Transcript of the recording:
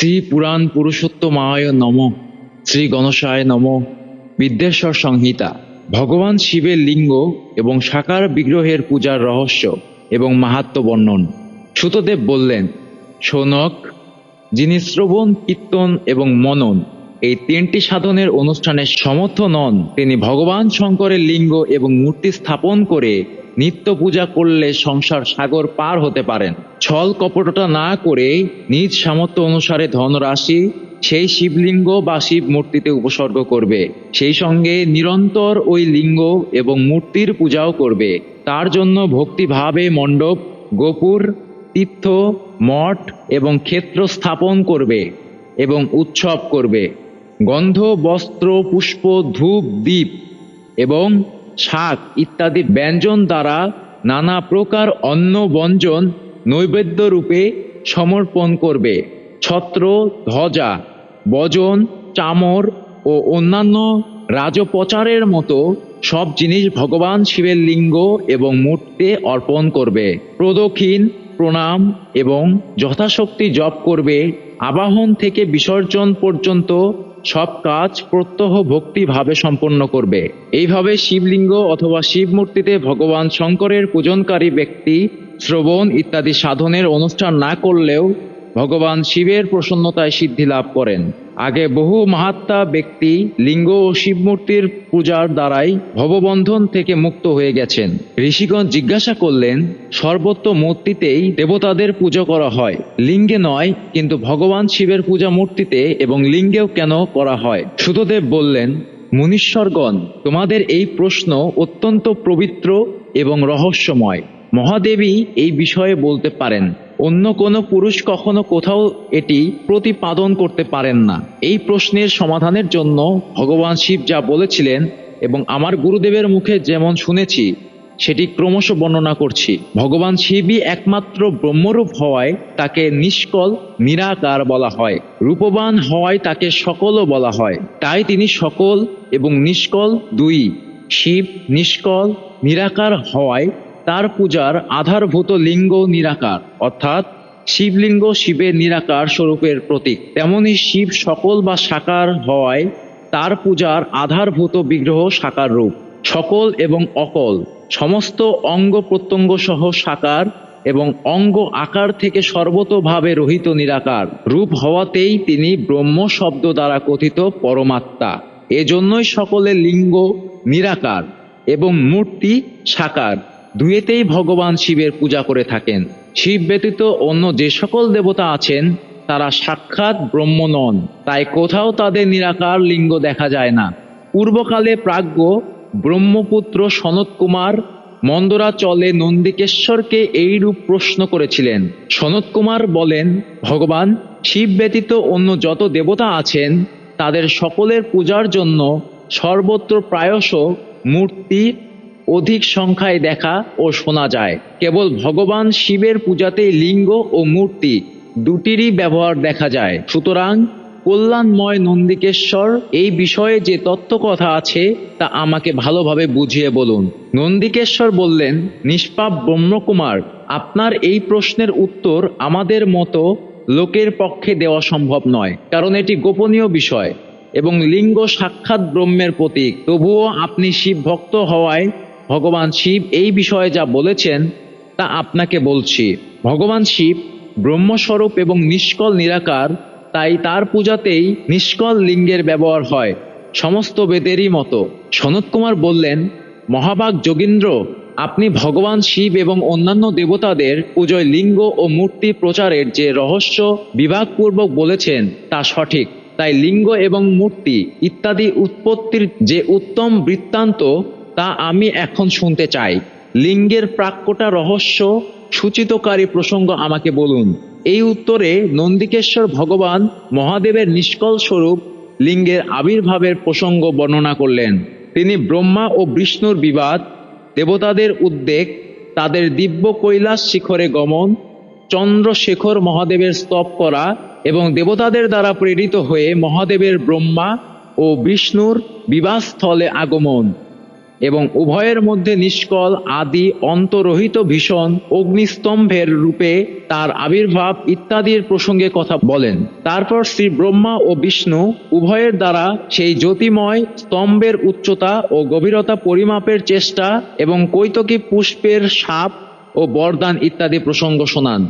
শ্রী পুরাণ পুরুষোত্তমায় নম শ্রী গণেশায় নম বিদ্যেশ্বর সংহিতা। ভগবান শিবের লিঙ্গ এবং সাকার বিগ্রহের পূজার রহস্য এবং মাহাত্ম বর্ণন। সুতদেব বললেন শোনক যিনি শ্রবণ, কীর্তন এবং মনন, এই তিনটি সাধনের অনুষ্ঠানে সমর্থ নন। তিনি ভগবান শঙ্করের লিঙ্গ এবং মূর্তি স্থাপন করে নিত্য পূজা করলে সংসার সাগর পার হতে পারেন। ছল কপটতা না করে নিজ সামর্থ্য অনুসারে ধনরাশি সেই শিবলিঙ্গ বা শিব মূর্তিতে উপসর্গ করবে। সেই সঙ্গে নিরন্তর ওই লিঙ্গ এবং মূর্তির পূজাও করবে। তার জন্য ভক্তিভাবে মণ্ডপ, গোপুর, তীর্থ, মঠ এবং ক্ষেত্র স্থাপন করবে এবং উৎসব করবে। গন্ধ, বস্ত্র, পুষ্প, ধূপ দ্বীপ এবং শাক ইত্যাদি ব্যঞ্জন দ্বারা নানা প্রকার অন্ন ব্যঞ্জন নৈবেদ্য রূপে সমর্পণ করবে। ছত্র, ধ্বজা, বজন, চামর ও অন্যান্য রাজপ্রচারের মতো সব জিনিস ভগবান শিবের লিঙ্গ এবং মূর্তিতে অর্পণ করবে। প্রদক্ষিণ, প্রণাম এবং যথাশক্তি জপ করবে। আবাহন থেকে বিসর্জন পর্যন্ত সব কাজ প্রত্যহ ভক্তিভাবে সম্পন্ন করবে। এইভাবে শিবলিঙ্গ অথবা শিব মূর্তিতে ভগবান শঙ্করের পূজনকারী ব্যক্তি শ্রবণ ইত্যাদি সাধনের অনুষ্ঠান না করলেও ভগবান শিবের প্রসন্নতায় সিদ্ধি লাভ করেন। আগে বহু মাহাত্মা ব্যক্তি লিঙ্গ ও শিব মূর্তির পূজার দ্বারাই ভববন্ধন থেকে মুক্ত হয়ে গেছেন। ঋষিগণ জিজ্ঞাসা করলেন, সর্বত্র মূর্তিতেই দেবতাদের পুজো করা হয়। লিঙ্গে নয়, কিন্তু ভগবান শিবের পূজা মূর্তিতে এবং লিঙ্গেও কেন করা হয়? সুতদেব বললেন, মুনীশ্বরগণ, তোমাদের এই প্রশ্ন অত্যন্ত পবিত্র এবং রহস্যময়। মহাদেবী এই বিষয়ে বলতে পারেন, অন্য কোনো পুরুষ কখনো কোথাও এটি প্রতিপাদন করতে পারেন না। এই প্রশ্নের সমাধানের জন্য ভগবান শিব যা বলেছিলেন এবং আমার গুরুদেবের মুখে যেমন শুনেছি, সেটি ক্রমশ বর্ণনা করছি। ভগবান শিবই একমাত্র ব্রহ্মরূপ হওয়ায় তাকে নিষ্কল, নিরাকার বলা হয়। রূপবান হওয়ায় তাকে সকলও বলা হয়। তাই তিনি সকল এবং নিষ্কল দুই। শিব নিষ্কল, নিরাকার হওয়ায় তার পূজার আধারভূত লিঙ্গ নিরাকার, অর্থাৎ শিবলিঙ্গ শিবের নিরাকার স্বরূপের প্রতীক। তেমনি শিব সকল বা সাকার হওয়ায় তার পূজার আধারভূত বিগ্রহ সাকার রূপ। সকল এবং অকল, সমস্ত অঙ্গ প্রত্যঙ্গ সহ সাকার এবং অঙ্গ আকার থেকে সর্বতভাবে রহিত নিরাকার। রূপ হওয়াতেই তিনি ব্রহ্ম শব্দ দ্বারা কথিত পরমাত্মা। এজন্যই সকলের লিঙ্গ, নিরাকার এবং মূর্তি সাকার। দুয়েতেই ভগবান শিবের পূজা করে থাকেন। শিব ব্যতীত অন্য যে সকল দেবতা আছেন, তারা সাক্ষাৎ ব্রহ্ম নন। তাই কোথাও তাদের নিরাকার লিঙ্গ দেখা যায় না। পূর্বকালে প্রাজ্ঞ ব্রহ্মপুত্র সনত কুমার মন্দরাচলে নন্দিকেশ্বরকে এইরূপ প্রশ্ন করেছিলেন। সনত কুমার বলেন, ভগবান, শিব ব্যতীত অন্য যত দেবতা আছেন, তাদের সকলের পূজার জন্য সর্বত্র প্রায়শ মূর্তি অধিক সংখ্যায় দেখা ও শোনা যায়। কেবল ভগবান শিবের পূজাতেই লিঙ্গ ও মূর্তি দুটিরই ব্যবহার দেখা যায়। সুতরাং কল্যাণময় নন্দিকেশ্বর এই বিষয়ে যে তত্ত্ব কথা আছে তা আমাকে ভালোভাবে বুঝিয়ে বলুন। নন্দিকেশ্বর বললেন, নিষ্পাপ ব্রহ্মকুমার, আপনার এই প্রশ্নের উত্তর আমাদের মতো লোকের পক্ষে দেওয়া সম্ভব নয়, কারণ এটি গোপনীয় বিষয় এবং লিঙ্গ সাক্ষাৎ ব্রহ্মের প্রতীক। তবুও আপনি শিব ভক্ত হওয়ায় ভগবান শিব এই বিষয়ে যা বলেছেন, তা আপনাকে বলছি। ভগবান শিব ব্রহ্মস্বরূপ এবং নিষ্কল নিরাকার, তাই তার পূজাতেই নিষ্কল লিঙ্গের ব্যবহার হয়, সমস্ত বেদেরই মতো। সনত কুমার বললেন, মহাভাগ যোগীন্দ্র, আপনি ভগবান শিব এবং অন্যান্য দেবতাদের পুজোয় লিঙ্গ ও মূর্তি প্রচারের যে রহস্য বিভাগপূর্বক বলেছেন, তা সঠিক। তাই লিঙ্গ এবং মূর্তি ইত্যাদি উৎপত্তির যে উত্তম বৃত্তান্ত তা আমি এখন শুনতে চাই। লিঙ্গের প্রাক্যটা রহস্য, সূচিতকারী প্রসঙ্গ আমাকে বলুন। এই উত্তরে নন্দিকেশ্বর ভগবান মহাদেবের নিষ্কল স্বরূপ লিঙ্গের আবির্ভাবের প্রসঙ্গ বর্ণনা করলেন। তিনি ব্রহ্মা ও বিষ্ণুর বিবাদ, দেবতাদের উদ্বেগ, তাদের দিব্য কৈলাস শিখরে গমন, চন্দ্রশেখর মহাদেবের স্তব করা এবং দেবতাদের দ্বারা প্রেরিত হয়ে মহাদেবের ব্রহ্মা ও বিষ্ণুর বিবাহস্থলে আগমন। এবং উভয়ের মধ্যে নিষ্কল, আদি, অন্তরহিত ভীষণ, অগ্নিস্তম্ভের রূপে তার আবির্ভাব ইত্যাদির প্রসঙ্গে কথা বলেন। তারপর শ্রী ব্রহ্মা ও বিষ্ণু উভয়ের দ্বারা সেই জ্যোতিময় স্তম্ভের উচ্চতা ও গভীরতা পরিমাপের চেষ্টা এবং কৈতকী পুষ্পের সাপ ও বরদান ইত্যাদি প্রসঙ্গ শোনান।